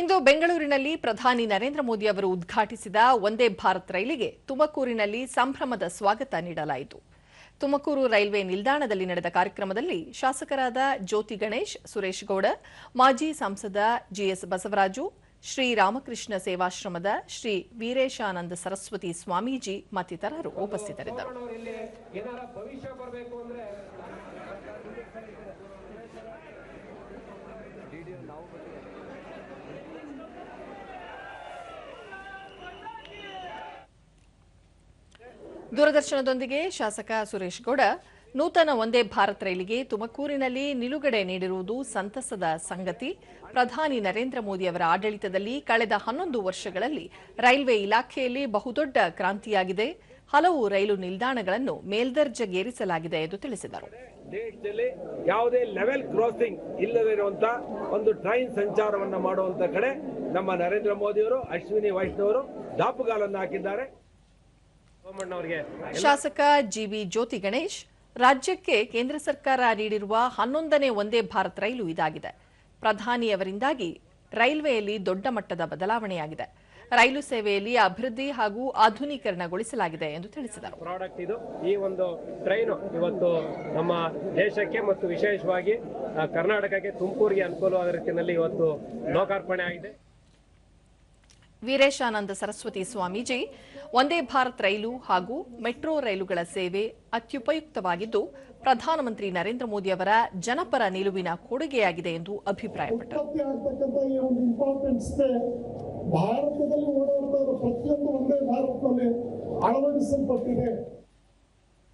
ಇಂದು ಬೆಂಗಳೂರಿನಲ್ಲಿ ಪ್ರಧಾನಿ ನರೇಂದ್ರ ಮೋದಿ ಅವರು ಉದ್ಘಾಟಿಸಿದ ಒಂದೇ ಭಾರತ್ ರೈಲಿಗೆ ತುಮಕೂರಿನಲ್ಲಿ ಸಂಭ್ರಮದ ಸ್ವಾಗತ ನೀಡಲಾಯಿತು. ತುಮಕೂರು ರೈಲ್ವೆ ನಿಲ್ದಾಣದಲ್ಲಿ ನಡೆದ ಕಾರ್ಯಕ್ರಮದಲ್ಲಿ ಶಾಸಕರಾದ ಜ್ಯೋತಿ ಗಣೇಶ್, ಸುರೇಶ್ ಗೌಡ, ಮಾಜಿ ಸಂಸದ ಜಿಎಸ್ ಬಸವರಾಜು, ಶ್ರೀ ರಾಮಕೃಷ್ಣ ಸೇವಾಶ್ರಮದ ಶ್ರೀ ವೀರೇಶಾನಂದ ಸರಸ್ವತಿ ಸ್ವಾಮೀಜಿ ಮತ್ತಿತರರು ಉಪಸ್ಥಿತರಿದ್ದರು. ದೂರದರ್ಶನದೊಂದಿಗೆ ಶಾಸಕ ಸುರೇಶ್ ಗೌಡ. ನೂತನ ಒಂದೇ ಭಾರತ್ ರೈಲಿಗೆ ತುಮಕೂರಿನಲ್ಲಿ ನಿಲುಗಡೆ ನೀಡಿರುವುದು ಸಂತಸದ ಸಂಗತಿ. ಪ್ರಧಾನಿ ನರೇಂದ್ರ ಮೋದಿ ಅವರ ಆಡಳಿತದಲ್ಲಿ ಕಳೆದ ಹನ್ನೊಂದು ವರ್ಷಗಳಲ್ಲಿ ರೈಲ್ವೆ ಇಲಾಖೆಯಲ್ಲಿ ಬಹುದೊಡ್ಡ ಕ್ರಾಂತಿಯಾಗಿದೆ. ಹಲವು ರೈಲು ನಿಲ್ದಾಣಗಳನ್ನು ಮೇಲ್ದರ್ಜೆಗೇರಿಸಲಾಗಿದೆ ಎಂದು ತಿಳಿಸಿದರು. ದೇಶದಲ್ಲಿ ಯಾವುದೇ ಲೆವೆಲ್ ಕ್ರಾಸಿಂಗ್ ಇಲ್ಲದಿರುವಂತ ಒಂದು ಟ್ರೈನ್ ಸಂಚಾರವನ್ನು ಮಾಡುವಂತ ಕಡೆ ನಮ್ಮ ನರೇಂದ್ರ ಮೋದಿಯವರು, ಅಶ್ವಿನಿ ವೈಷ್ಣವರು ದಾಪುಗಾಲನ್ನು ಹಾಕಿದ್ದಾರೆ. ಶಾಸಕ ಜಿಬಿ ಜ್ಯೋತಿ ಗಣೇಶ್ ರಾಜ್ಯಕ್ಕೆ ಕೇಂದ್ರ ಸರ್ಕಾರ ನೀಡಿರುವ ಹನ್ನೊಂದನೇ ಒಂದೇ ಭಾರತ್ ರೈಲು ಇದಾಗಿದೆ. ಪ್ರಧಾನಿಯವರಿಂದಾಗಿ ರೈಲ್ವೆಯಲ್ಲಿ ದೊಡ್ಡ ಮಟ್ಟದ ಬದಲಾವಣೆಯಾಗಿದೆ. ರೈಲು ಸೇವೆಯಲ್ಲಿ ಅಭಿವೃದ್ಧಿ ಹಾಗೂ ಆಧುನೀಕರಣಗೊಳಿಸಲಾಗಿದೆ ಎಂದು ತಿಳಿಸಿದರು. ಪ್ರಾಡಕ್ಟ್ ಇದು. ಈ ಒಂದು ಟ್ರೈನ್ ಇವತ್ತು ನಮ್ಮ ದೇಶಕ್ಕೆ ಮತ್ತು ವಿಶೇಷವಾಗಿ ಕರ್ನಾಟಕಕ್ಕೆ ತುಮಕೂರಿಗೆ ಅನುಕೂಲವಾದ ರೀತಿಯಲ್ಲಿ ಇವತ್ತು ಲೋಕಾರ್ಪಣೆ ಆಗಿದೆ. ವೀರೇಶಾನಂದ ಸರಸ್ವತಿ ಸ್ವಾಮೀಜಿ ಒಂದೇ ಭಾರತ್ ರೈಲು ಹಾಗೂ ಮೆಟ್ರೋ ರೈಲುಗಳ ಸೇವೆ ಅತ್ಯುಪಯುಕ್ತವಾಗಿದ್ದು, ಪ್ರಧಾನಮಂತ್ರಿ ನರೇಂದ್ರ ಮೋದಿ ಅವರ ಜನಪರ ನಿಲುವಿನ ಕೊಡುಗೆಯಾಗಿದೆ ಎಂದು ಅಭಿಪ್ರಾಯಪಟ್ಟರು. ಭಾರತದಲ್ಲಿ ಪ್ರತಿಯೊಂದು ಒಂದೇ ಭಾರತದಲ್ಲಿ ಅಳವಡಿಸಲ್ಪಟ್ಟಿದೆ.